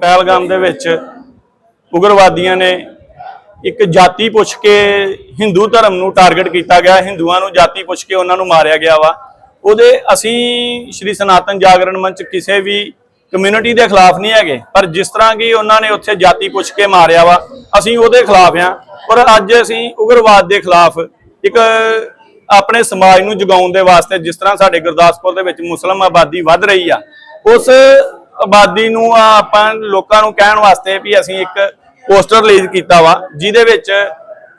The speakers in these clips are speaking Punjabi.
ਪਹਿਲਗਾਮ ਦੇ ਵਿੱਚ ਉਗਰਵਾਦੀਆਂ ਨੇ ਇੱਕ ਜਾਤੀ ਪੁੱਛ ਕੇ ਹਿੰਦੂ ਧਰਮ ਨੂੰ ਟਾਰਗੇਟ ਕੀਤਾ ਗਿਆ, ਹਿੰਦੂਆਂ ਨੂੰ ਜਾਤੀ ਪੁੱਛ ਕੇ ਉਹਨਾਂ ਨੂੰ ਮਾਰਿਆ ਗਿਆ ਵਾ। ਉਹਦੇ ਅਸੀਂ ਸ਼੍ਰੀ ਸਨਾਤਨ ਜਾਗਰਣ ਮੰਚ ਕਿਸੇ ਵੀ ਕਮਿਊਨਿਟੀ ਦੇ ਖਿਲਾਫ ਨਹੀਂ ਹੈਗੇ, ਪਰ ਜਿਸ ਤਰ੍ਹਾਂ ਕਿ ਉਹਨਾਂ ਨੇ ਉੱਥੇ ਜਾਤੀ ਪੁੱਛ ਕੇ ਮਾਰਿਆ ਵਾ, ਅਸੀਂ ਉਹਦੇ ਖਿਲਾਫ ਆ ਪਰ ਅੱਜ ਅਸੀਂ ਉਗਰਵਾਦ ਦੇ ਖਿਲਾਫ ਇੱਕ ਆਪਣੇ ਸਮਾਜ ਨੂੰ ਜਗਾਉਣ ਦੇ ਵਾਸਤੇ ਜਿਸ ਤਰ੍ਹਾਂ ਸਾਡੇ ਗੁਰਦਾਸਪੁਰ ਦੇ ਵਿੱਚ ਮੁਸਲਮਾਨ ਆਬਾਦੀ ਵੱਧ ਰਹੀ ਆ, ਉਸ ਆਬਾਦੀ ਨੂੰ ਆਪਾਂ ਲੋਕਾਂ ਨੂੰ ਕਹਿਣ ਵਾਸਤੇ ਵੀ ਅਸੀਂ ਇੱਕ ਪੋਸਟਰ ਰਿਲੀਜ਼ ਕੀਤਾ ਵਾ, ਜਿਹਦੇ ਵਿੱਚ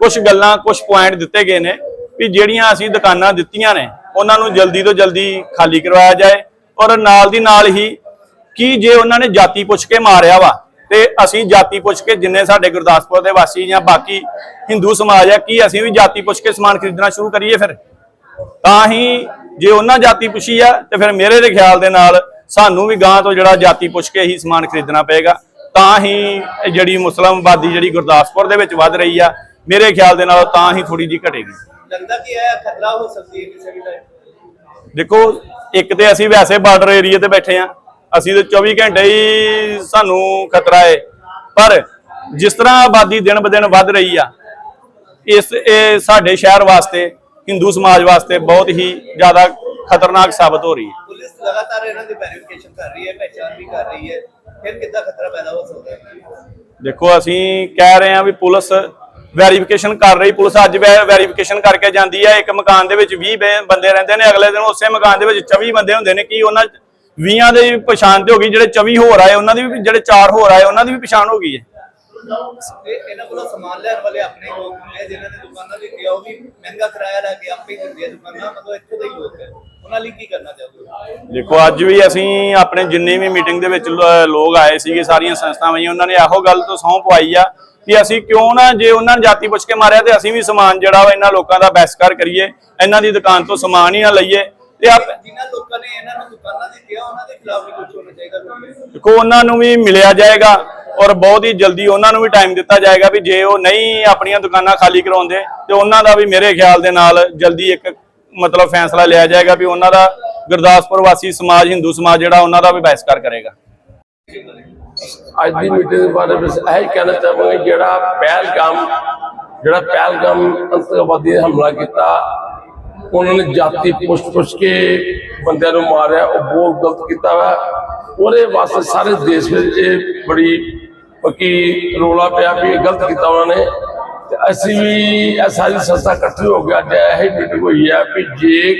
ਕੁਝ ਗੱਲਾਂ ਕੁਝ ਪੁਆਇੰਟ ਦਿੱਤੇ ਗਏ ਨੇ ਵੀ ਜਿਹੜੀਆਂ ਅਸੀਂ ਦੁਕਾਨਾਂ ਦਿੱਤੀਆਂ ਨੇ, ਉਹਨਾਂ ਨੂੰ ਜਲਦੀ ਤੋਂ ਜਲਦੀ ਖਾਲੀ ਕਰਵਾਇਆ ਜਾਏ ਔਰ ਨਾਲ ਦੀ ਨਾਲ ਹੀ ਕਿ ਜੇ ਉਹਨਾਂ ਨੇ ਜਾਤੀ ਪੁੱਛ ਕੇ ਮਾਰਿਆ ਵਾ, ਤੇ ਅਸੀਂ ਜਾਤੀ ਪੁੱਛ ਕੇ ਜਿੰਨੇ ਸਾਡੇ ਗੁਰਦਾਸਪੁਰ ਦੇ ਵਾਸੀ ਜਾਂ ਬਾਕੀ ਹਿੰਦੂ ਸਮਾਜ ਆ, ਕੀ ਅਸੀਂ ਵੀ ਜਾਤੀ ਪੁੱਛ ਕੇ ਸਮਾਨ ਖਰੀਦਣਾ ਸ਼ੁਰੂ ਕਰੀਏ ਫਿਰ? ਤਾਂ ਹੀ ਜੇ ਉਹਨਾਂ ਜਾਤੀ ਪੁੱਛੀ ਆ, ਤੇ ਫਿਰ ਮੇਰੇ ਦੇ ਖਿਆਲ ਦੇ ਨਾਲ ਸਾਨੂੰ ਵੀ ਗਾਂ ਤੋਂ ਜਿਹੜਾ ਜਾਤੀ ਪੁੱਛ ਕੇ ਹੀ ਸਮਾਨ ਖਰੀਦਣਾ ਪਏਗਾ। ਤਾਂ ਹੀ ਜਿਹੜੀ ਮੁਸਲਮ ਆਬਾਦੀ ਜਿਹੜੀ ਗੁਰਦਾਸਪੁਰ ਦੇ ਵਿੱਚ ਵੱਧ ਰਹੀ ਆ ਮੇਰੇ ਖਿਆਲ ਦੇ ਨਾਲ ਤਾਂ ਹੀ ਥੋੜੀ ਜੀ ਘਟੇਗੀ। ਲੱਗਦਾ ਕਿ ਇਹ ਖਤਰਾ ਹੋ ਸਕਦੀ ਹੈ ਕਿਸੇ ਵੀ ਟਾਈਮ ਦੇਖੋ ਇੱਕ ਤੇ ਅਸੀਂ ਵੈਸੇ ਬਾਰਡਰ ਏਰੀਆ ਤੇ ਬੈਠੇ ਆ ਅਸੀਂ ਤੇ 24 ਘੰਟੇ ਹੀ ਸਾਨੂੰ ਖਤਰਾ ਹੈ ਪਰ ਜਿਸ ਤਰ੍ਹਾਂ ਆਬਾਦੀ ਦਿਨ ਬ ਦਿਨ ਵੱਧ ਰਹੀ ਆ ਇਸ ਇਹ ਸਾਡੇ ਸ਼ਹਿਰ ਵਾਸਤੇ ਹਿੰਦੂ ਸਮਾਜ ਵਾਸਤੇ ਬਹੁਤ ਹੀ ਜ਼ਿਆਦਾ ਖਤਰਨਾਕ ਸਾਬਤ ਹੋ ਰਹੀ ਹੈ। ਪੁਲਿਸ ਲਗਾਤਾਰ ਇਹਨਾਂ ਦੀ ਵੈਰੀਫਿਕੇਸ਼ਨ ਕਰ ਰਹੀ ਹੈ, ਪਹਿਚਾਣ ਵੀ ਕਰ ਰਹੀ ਹੈ, ਫਿਰ ਕਿੱਦਾਂ ਖਤਰਾ ਪੈਦਾ ਹੋ ਸਕਦਾ ਹੈ? ਦੇਖੋ, ਅਸੀਂ ਕਹਿ ਰਹੇ ਹਾਂ ਵੀ ਪੁਲਿਸ ਵੈਰੀਫਿਕੇਸ਼ਨ ਕਰ ਰਹੀ, ਪੁਲਿਸ ਅੱਜ ਵੈਰੀਫਿਕੇਸ਼ਨ ਕਰਕੇ ਜਾਂਦੀ ਹੈ। ਇੱਕ ਮਕਾਨ ਦੇ ਵਿੱਚ 20 ਬੰਦੇ ਰਹਿੰਦੇ ਨੇ, ਅਗਲੇ ਦਿਨ ਉਸੇ ਮਕਾਨ ਦੇ ਵਿੱਚ 24 ਬੰਦੇ ਹੁੰਦੇ ਨੇ, ਕੀ ਉਹਨਾਂ 20 ਦੇ ਪਛਾਣ ਤੇ ਹੋ ਗਈ, ਜਿਹੜੇ 24 ਹੋਰ ਆਏ, ਉਹਨਾਂ ਦੀ ਵੀ, ਜਿਹੜੇ 4 ਹੋਰ ਆਏ, ਉਹਨਾਂ ਦੀ ਵੀ ਪਛਾਣ ਹੋ ਗਈ ਹੈ। ਇਹ ਇਹਨਾਂ ਕੋਲੋਂ ਸਮਾਨ ਲੈਣ ਵਾਲੇ ਆਪਣੇ ਲੋਕ ਹੁੰਦੇ ਆ, ਜਿਨ੍ਹਾਂ ਨੇ ਦੁਕਾਨਾਂ ਦਿੱਤੀਆਂ ਉਹ ਵੀ ਮਹਿੰਗਾ ਕਿਰਾਇਆ ਲੈ ਕੇ ਆਪੇ ਹੀ ਦਿੰਦੇ ਆ ਦੁਕਾਨਾਂ ਮਤਲਬ ਇੱਥੇ ਦੇ ਹੀ ਲੋਕ ਹੈ ਉਹਨਾਂ ਲਈ ਕੀ ਕਰਨਾ ਚਾਹੁੰਦੇ ਹੋ? ਦੇਖੋ ਅੱਜ ਵੀ ਅਸੀਂ ਆਪਣੇ ਜਿੰਨੇ ਵੀ ਮੀਟਿੰਗ ਦੇ ਵਿੱਚ ਲੋਕ ਆਏ ਸੀਗੇ ਸਾਰੀਆਂ ਸੰਸਥਾਵਾਂ ਹੀ ਉਹਨਾਂ ਨੇ ਇਹੋ ਗੱਲ ਤੋਂ ਸਹੁੰ ਪਵਾਈ ਆ ਕਿ ਅਸੀਂ ਕਿਉਂ ਨਾ ਜੇ ਉਹਨਾਂ ਨੇ ਜਾਤੀ ਪੁੱਛ ਕੇ ਮਾਰਿਆ ਤੇ ਅਸੀਂ ਵੀ ਸਮਾਨ ਜਿਹੜਾ ਵਾ ਇਹਨਾਂ ਲੋਕਾਂ ਦਾ ਬਹਿਸਕਾਰ ਕਰੀਏ ਇਹਨਾਂ ਦੀ ਦੁਕਾਨ ਤੋਂ ਸਮਾਨ ਹੀ ਨਾ ਲਈਏ ਤੇ ਆਪ ਜਿਨ੍ਹਾਂ ਲੋਕਾਂ ਨੇ ਇਹਨਾਂ ਨੂੰ ਦੁਕਾਨਾਂ ਦਿੱਤੀਆਂ ਉਹਨਾਂ ਦੇ ਖਿਲਾਫ ਵੀ ਕੁਝ ਹੋਣਾ ਚਾਹੀਦਾ। ਦੇਖੋ ਉਹਨਾਂ ਨੂੰ ਵੀ ਮਿਲਿਆ ਜਾਏਗਾ। ਔਰ ਬਹੁਤ ਹੀ ਜਲਦੀ ਉਹਨਾਂ ਨੂੰ ਵੀ ਟਾਈਮ ਦਿੱਤਾ ਜਾਏਗਾ ਵੀ ਜੇ ਉਹ ਨਹੀਂ ਆਪਣੀਆਂ ਦੁਕਾਨਾਂ ਖਾਲੀ ਕਰਾਉਂਦੇ, ਤੇ ਉਹਨਾਂ ਦਾ ਵੀ ਮੇਰੇ ਖਿਆਲ ਦੇ ਨਾਲ ਜਲਦੀ ਇੱਕ ਮਤਲਬ ਫੈਸਲਾ ਲਿਆ ਜਾਏਗਾ ਵੀ ਉਹਨਾਂ ਦਾ ਗੁਰਦਾਸਪੁਰ ਵਾਸੀ ਸਮਾਜ, ਹਿੰਦੂ ਸਮਾਜ ਜਿਹੜਾ ਉਹਨਾਂ ਦਾ ਵੀ ਬਹਿਸਕਾਰ ਕਰੇਗਾ। ਅੱਜ ਦੀ ਮੀਟਿੰਗ ਦੇ ਬਾਰੇ ਵਿੱਚ ਇਹ ਹੀ ਕਹਿਣਾ ਚਾਹਾਂਗੇ ਜਿਹੜਾ ਪਹਿਲਗਾਮ ਜਿਹੜਾ ਪਹਿਲਗਾਮ ਅੰਤਰਵਾਦੀ ਹਮਲਾ ਕੀਤਾ, ਉਹਨਾਂ ਨੇ ਜਾਤੀ ਪੁੱਛ ਪੁੱਛ ਕੇ ਬੰਦਿਆਂ ਨੂੰ ਮਾਰਿਆ, ਉਹ ਬਹੁਤ ਗਲਤ ਕੀਤਾ ਵਾ। ਉਹਦੇ ਵਾਸਤੇ ਸਾਰੇ ਦੇਸ਼ ਵਿੱਚ ਇਹ ਬੜੀ ਪੱਕੀ ਰੋਲਾ ਪਿਆ ਵੀ ਇਹ ਗਲਤ ਕੀਤਾ ਉਹਨਾਂ ਨੇ। ਤੇ ਅਸੀਂ ਵੀ ਇਹ ਸਾਰੀ ਸੰਸਥਾ ਇਕੱਠੀ ਹੋ ਗਿਆ ਅੱਜ ਇਹ ਮੀਟਿੰਗ ਹੋਈ ਹੈ ਵੀ ਜੇ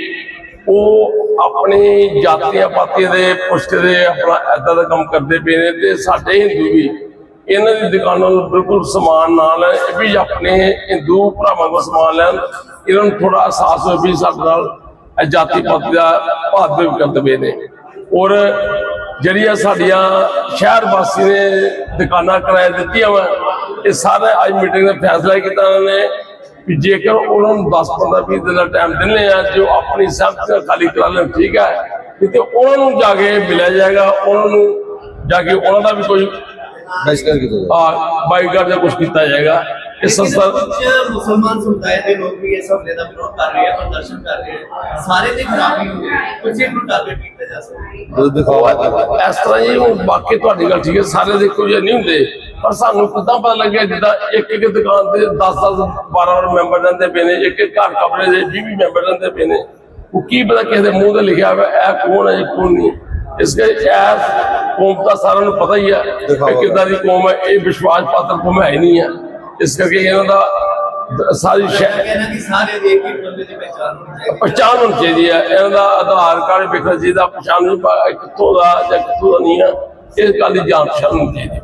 ਉਹ ਆਪਣੀ ਜਾਤੀਆਂ ਪਾਤੀਆਂ ਦੇ ਪੁਸ਼ਟ ਦੇ ਆਪਣਾ ਏਦਾਂ ਦਾ ਕੰਮ ਕਰਦੇ ਪਏ ਨੇ ਤੇ ਸਾਡੇ ਹਿੰਦੂ ਵੀ, ਇਹਨਾਂ ਦੀ ਦੁਕਾਨਾਂ ਨੂੰ ਬਿਲਕੁਲ ਸਮਾਨ ਨਾ ਲੈਣ ਇਹ ਵੀ ਆਪਣੇ ਹਿੰਦੂ ਭਰਾਵਾਂ ਕੋਲ ਸਮਾਨ ਲੈਣ, ਇਹਨਾਂ ਨੂੰ ਥੋੜਾ ਅਹਿਸਾਸ ਹੋਵੇ ਵੀ ਸਾਡੇ ਨਾਲ ਜਾਤੀ ਪਾਤੀ ਦਾ ਭਾਦਵ ਕਰਦੇ ਪਏ ਨੇ। ਔਰ ਜਿਹੜੀਆਂ ਸਾਡੀਆਂ ਸ਼ਹਿਰ ਵਾਸੀ ਨੇ ਦੁਕਾਨਾਂ ਕਿਰਾਏ ਦਿੱਤੀਆਂ ਵਾ ਇਹ ਸਾਰੇ ਅੱਜ ਮੀਟਿੰਗ ਦਾ ਫੈਸਲਾ ਕੀਤਾ ਉਹਨਾਂ ਨੇ ਵੀ ਜੇਕਰ ਉਹਨਾਂ ਨੂੰ 10 15 20 ਦਿਨ ਦਾ ਟਾਈਮ ਦਿੰਦੇ ਆ ਜੋ ਆਪਣੀ ਨਾਲ ਖਾਲੀ ਕਰਾ ਲੈਣ ਠੀਕ ਹੈ ਤੇ ਉਹਨਾਂ ਨੂੰ ਜਾ ਕੇ ਮਿਲਿਆ ਜਾਏਗਾ ਉਹਨਾਂ ਨੂੰ ਜਾ ਕੇ ਉਹਨਾਂ ਦਾ ਵੀ ਕੋਈ ਬਹਿਸ਼ਕਾਰ ਕੀਤਾ ਜਾਏ ਆ ਬਾਈਕਾਟ ਜਾਂ ਕੁਝ ਕੀਤਾ ਜਾਏਗਾ। ਇਸ ਸੰਸਥਾ ਕੁਝ ਮੁਸਲਮਾਨ ਸਮੁਦਾਇ ਦੇ ਲੋਕ ਵੀ ਇਸ ਹਮਲੇ ਦਾ ਵਿਰੋਧ ਕਰ ਰਹੇ ਆ ਪ੍ਰਦਰਸ਼ਨ ਕਰ ਰਹੇ ਆ। ਸਾਰੇ ਦੇ ਖਿਲਾਫ ਹੀ ਹੁੰਦੇ ਕੁਝ ਨੂੰ ਟਾਰਗੇਟ ਕੀਤਾ ਜਾ ਸਕਦਾ ਦੁੱਧ ਦਿਖਾਵਾ ਇਸ ਤਰ੍ਹਾਂ ਹੀ ਹੁਣ ਬਾਕੀ ਤੁਹਾਡੀ ਗੱਲ ਠੀਕ ਹੈ ਸਾਰੇ ਦੇ ਇੱਕੋ ਜਿਹੇ ਨਹੀਂ ਹੁੰਦੇ ਪਰ ਸਾਨੂੰ ਕਿੱਦਾਂ ਪਤਾ ਲੱਗਿਆ ਜਿੱਦਾਂ ਇੱਕ ਇੱਕ ਦੁਕਾਨ ਤੇ 10 10 12 12 ਮੈਂਬਰ ਰਹਿੰਦੇ ਪਏ ਨੇ ਇੱਕ ਇੱਕ ਘਰ ਕਮਰੇ ਦੇ 20 20 ਮੈਂਬਰ ਰਹਿੰਦੇ ਪਏ ਨੇ। ਉਹ ਕੀ ਪਤਾ ਕਿਸੇ ਦੇ ਮੂੰਹ ਤੇ ਲਿਖਿਆ ਹੋਇਆ ਇਹ ਕੌਣ ਹੈ ਇਹ ਕੌਣ ਨਹੀਂ ਇਸ ਕਰਕੇ ਇਹ ਕੌਮ ਦਾ ਸਾਰਿਆਂ ਨੂੰ ਪਤਾ ਹੀ ਹੈ ਕਿ ਕਿੱਦਾਂ ਦੀ ਕੌਮ ਹੈ ਇਹ ਵਿਸ਼ਵਾਸ ਪਾਤਰ ਕੌਮ ਹੈ ਹੀ ਨਹੀਂ ਹੈ। ਇਸ ਕਰਕੇ ਇਹਨਾਂ ਦਾ ਸਾਰੀ ਸ਼ਹਿਰ ਇਹਨਾਂ ਦੀ ਸਾਰੇ ਦੇ ਇੱਕ ਹੀ ਬੰਦੇ ਦੀ ਪਹਿਚਾਣ ਹੋਣੀ ਚਾਹੀਦੀ ਪਛਾਣ ਹੋਣੀ ਚਾਹੀਦੀ ਹੈ। ਇਹਨਾਂ ਦਾ ਆਧਾਰ ਕਾਰਡ ਵੇਖਣਾ ਚਾਹੀਦਾ ਪਛਾਣ ਕਿੱਥੋਂ ਦਾ ਜਾਂ ਕਿੱਥੋਂ ਦਾ ਨਹੀਂ ਹੈ ਇਸ ਗੱਲ ਦੀ ਜਾਂਚ ਹੋਣੀ ਚਾਹੀਦੀ ਹੈ।